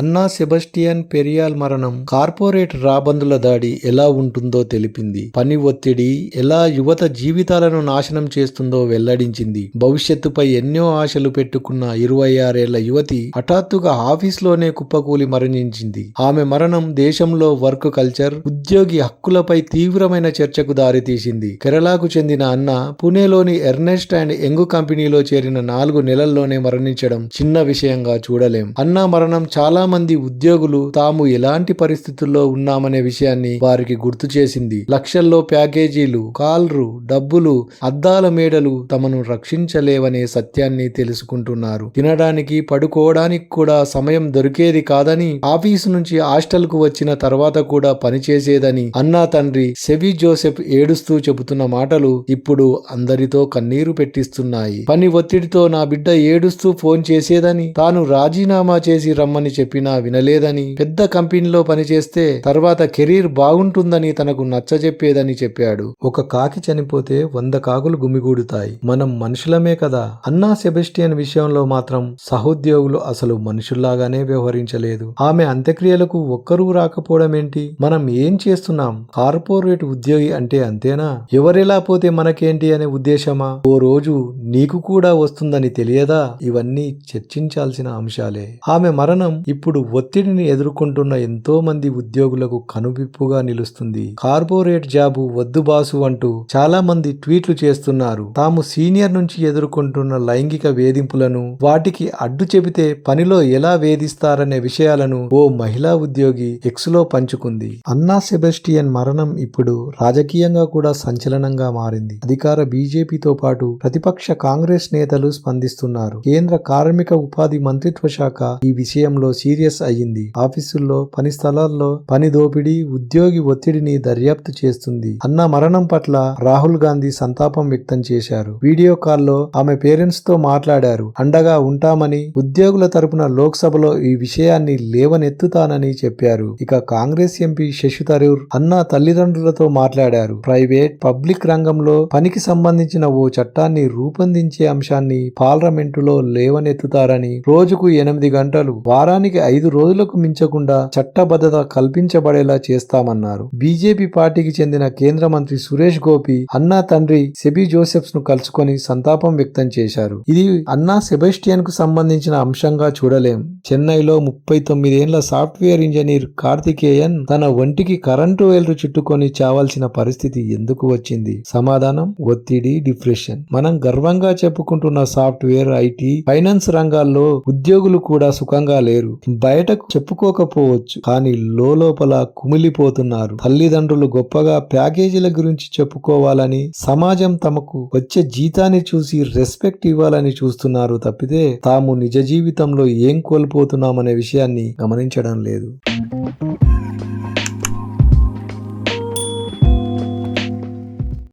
అన్నా సెబస్టియన్ పెరియాల్ మరణం కార్పొరేట్ రాబందుల దాడి ఎలా ఉంటుందో తెలిపింది. పని ఒత్తిడి ఎలా యువత జీవితాలను నాశనం చేస్తుందో వెల్లడించింది. భవిష్యత్తుపై ఎన్నో ఆశలు పెట్టుకున్న ఇరవై ఆరేళ్ళ యువతి హఠాత్తుగా ఆఫీస్లోనే కుప్పకూలి మరణించింది. ఆమె మరణం దేశంలో వర్క్ కల్చర్ ఉద్యోగి హక్కులపై తీవ్రమైన చర్చకు దారితీసింది. కేరళకు చెందిన అన్న పుణేలోని ఎర్నెస్ట్ అండ్ యంగ్ కంపెనీలో చేరిన నాలుగు నెలల్లోనే మరణించడం చిన్న విషయంగా చూడలేం. అన్న మరణం చాలా మంది ఉద్యోగులు తాము ఎలాంటి పరిస్థితుల్లో ఉన్నామనే విషయాన్ని వారికి గుర్తు చేసింది. లక్షల్లో ప్యాకేజీలు కాల్రు డబ్బులు అద్దాల మేడలు తమను రక్షించలేవనే సత్యాన్ని తెలుసుకుంటున్నారు. తినడానికి పడుకోవడానికి కూడా సమయం దొరికేది కాదని ఆఫీసు నుంచి హాస్టల్కు వచ్చిన తర్వాత కూడా పనిచేసేదని అన్నా తండ్రి సెవి జోసెఫ్ ఏడుస్తూ చెబుతున్న మాటలు ఇప్పుడు అందరితో కన్నీరు పెట్టిస్తున్నాయి. పని ఒత్తిడితో నా బిడ్డ ఏడుస్తూ ఫోన్ చేసేదని తాను రాజీనామా చేసి రమ్మని చెప్పి వినలేదని. పెద్ద కంపెనీలో పనిచేస్తే తర్వాత కెరీర్ బాగుంటుందని తనకు నచ్చజెప్పేదని చెప్పాడు. ఒక కాకి చనిపోతే వంద కాకులు గుమిగూడుతాయి. మనం మనుషులమే కదా. అన్నా సెబెస్టియన్ విషయంలో మాత్రం సహోద్యోగులు అసలు మనుషుల్లాగానే వ్యవహరించలేదు. ఆమె అంత్యక్రియలకు ఒక్కరూ రాకపోవడం ఏంటి మనం ఏం చేస్తున్నాం? కార్పొరేట్ ఉద్యోగి అంటే అంతేనా? ఎవరెలా పోతే మనకేంటి అనే ఉద్దేశమా? ఓ రోజు నీకు కూడా వస్తుందని తెలియదా? ఇవన్నీ చర్చించాల్సిన అంశాలే. ఆమె మరణం ఇప్పుడు ఒత్తిడిని ఎదుర్కొంటున్న ఎంతో మంది ఉద్యోగులకు కనువిప్పుగా నిలుస్తుంది. కార్పొరేట్ జాబు వద్దు బాసు అంటూ చాలా మంది ట్వీట్లు చేస్తున్నారు. తాము సీనియర్ నుంచి ఎదుర్కొంటున్న లైంగిక వేధింపులను వాటికి అడ్డు చెబితే పనిలో ఎలా వేధిస్తారనే విషయాలను ఓ మహిళా ఉద్యోగి ఎక్స్లో పంచుకుంది. అన్నా సెబెస్టియన్ మరణం ఇప్పుడు రాజకీయంగా కూడా సంచలనంగా మారింది. అధికార బీజేపీతో పాటు ప్రతిపక్ష కాంగ్రెస్ నేతలు స్పందిస్తున్నారు. కేంద్ర కార్మిక ఉపాధి మంత్రిత్వ శాఖ ఈ విషయంలో సీరియస్ అయ్యింది. ఆఫీసుల్లో పని స్థలాల్లో పని దోపిడీ ఉద్యోగి ఒత్తిడిని దర్యాప్తు చేస్తుంది. అన్న మరణం పట్ల రాహుల్ గాంధీ సంతాపం వ్యక్తం చేశారు. వీడియో కాల్లో ఆమె పేరెంట్స్తో మాట్లాడారు. అండగా ఉంటామని ఉద్యోగుల తరపున లోక్సభలో ఈ విషయాన్ని లేవనెత్తుతానని చెప్పారు. ఇక కాంగ్రెస్ ఎంపీ శశి తరూర్ అన్న తల్లిదండ్రులతో మాట్లాడారు. ప్రైవేట్ పబ్లిక్ రంగంలో పనికి సంబంధించిన ఓ చట్టాన్ని రూపొందించే అంశాన్ని పార్లమెంటులో లేవనెత్తుతారని రోజుకు ఎనిమిది గంటలు వారానికి ఐదు రోజులకు మించకుండా చట్టబద్ధత కల్పించబడేలా చేస్తామన్నారు. బీజేపీ పార్టీకి చెందిన కేంద్ర మంత్రి సురేష్ గోపి అన్నా తండ్రి సెబీ జోసెఫ్స్ను కలుసుకొని సంతాపం వ్యక్తం చేశారు. ఇది అన్నా సెబెస్టియన్కు సంబంధించిన అంశంగా చూడలేం. చెన్నైలో ముప్పై తొమ్మిదేళ్ళ సాఫ్ట్వేర్ ఇంజనీర్ కార్తికేయన్ తన ఒంటికి కరెంటు వేలు చుట్టుకొని చావాల్సిన పరిస్థితి ఎందుకు వచ్చింది? సమాధానం ఒత్తిడి డిప్రెషన్. మనం గర్వంగా చెప్పుకుంటున్న సాఫ్ట్వేర్ ఐటీ ఫైనాన్స్ రంగాల్లో ఉద్యోగులు కూడా సుఖంగా లేరు. బయటకు చెప్పుకోకపోవచ్చు. కానీ లోపల కుమిలిపోతున్నారు. తల్లిదండ్రులు గొప్పగా ప్యాకేజీల గురించి చెప్పుకోవాలని సమాజం తమకు వచ్చే జీతాన్ని చూసి రెస్పెక్ట్ ఇవ్వాలని చూస్తున్నారు తప్పితే తాము నిజ జీవితంలో ఏం కోల్పోతున్నామనే విషయాన్ని గమనించడం లేదు.